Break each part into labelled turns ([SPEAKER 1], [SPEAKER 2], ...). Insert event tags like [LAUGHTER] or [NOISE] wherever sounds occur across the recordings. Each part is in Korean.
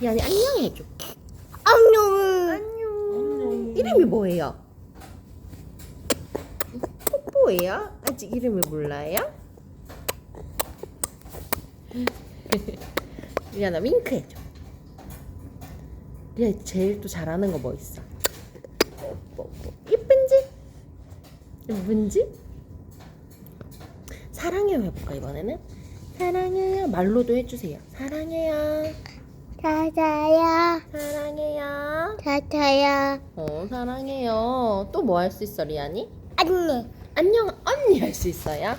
[SPEAKER 1] 리안이 안녕 해줘.
[SPEAKER 2] 안녕.
[SPEAKER 1] 안녕. 이름이 뭐예요? 뽀뽀예요? 아직 이름을 몰라요? [LAUGHS] 리안아 윙크 해줘. 리안 제일 또 잘하는 거 뭐 있어? 이쁜지? 이쁜지? 사랑해요 해볼까 이번에는? 사랑해요 말로도 해주세요. 사랑해요.
[SPEAKER 2] 자자야.
[SPEAKER 1] 사랑해요.
[SPEAKER 2] 자자야.
[SPEAKER 1] 어 사랑해요. 또 뭐 할 수 있어 리안이?
[SPEAKER 2] 안녕.
[SPEAKER 1] 안녕 언니 할 수 있어요?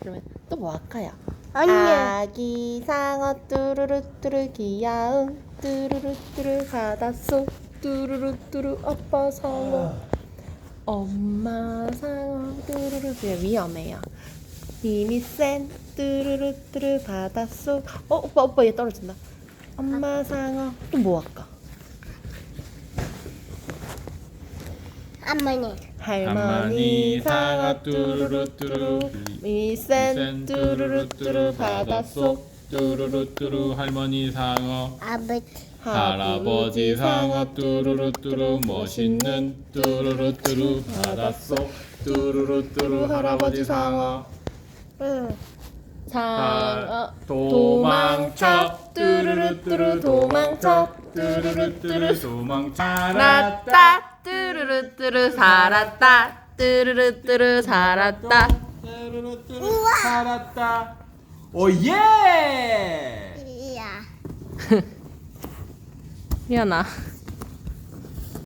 [SPEAKER 1] 그러면 또 뭐 할까요?
[SPEAKER 2] 안녕.
[SPEAKER 1] 아기 상어 뚜루루 뚜루 귀여운 뚜루루 뚜루 바닷속 뚜루루 뚜루 아빠 상어 엄마 상어 뚜루루 뚜루 위험해요 힘이 센 뚜루루 뚜루 바닷속 어 오빠 오빠 얘 떨어진다 엄마 상어. 또 뭐 할까?
[SPEAKER 2] 할머니.
[SPEAKER 1] 할머니 상어 뚜루루뚜루. 미센 뚜루루뚜루 바닷속.
[SPEAKER 3] 뚜루루뚜루 할머니 상어.
[SPEAKER 2] 아버지.
[SPEAKER 3] 할아버지 상어 뚜루루뚜루 멋있는 뚜루루뚜루 바닷속. 뚜루루뚜루 할아버지 상어.
[SPEAKER 2] 응.
[SPEAKER 1] 상어
[SPEAKER 3] 도망쳐
[SPEAKER 1] 뚜루루뚜루 도망쳐.
[SPEAKER 3] 뚜루루뚜루 도망쳐.
[SPEAKER 1] 살았다. 뚜루루뚜루 살았다. 뚜루루뚜루 살았다.
[SPEAKER 3] 뚜루루뚜루 살았다. 오예!
[SPEAKER 2] 이야. [LAUGHS]
[SPEAKER 1] 미안아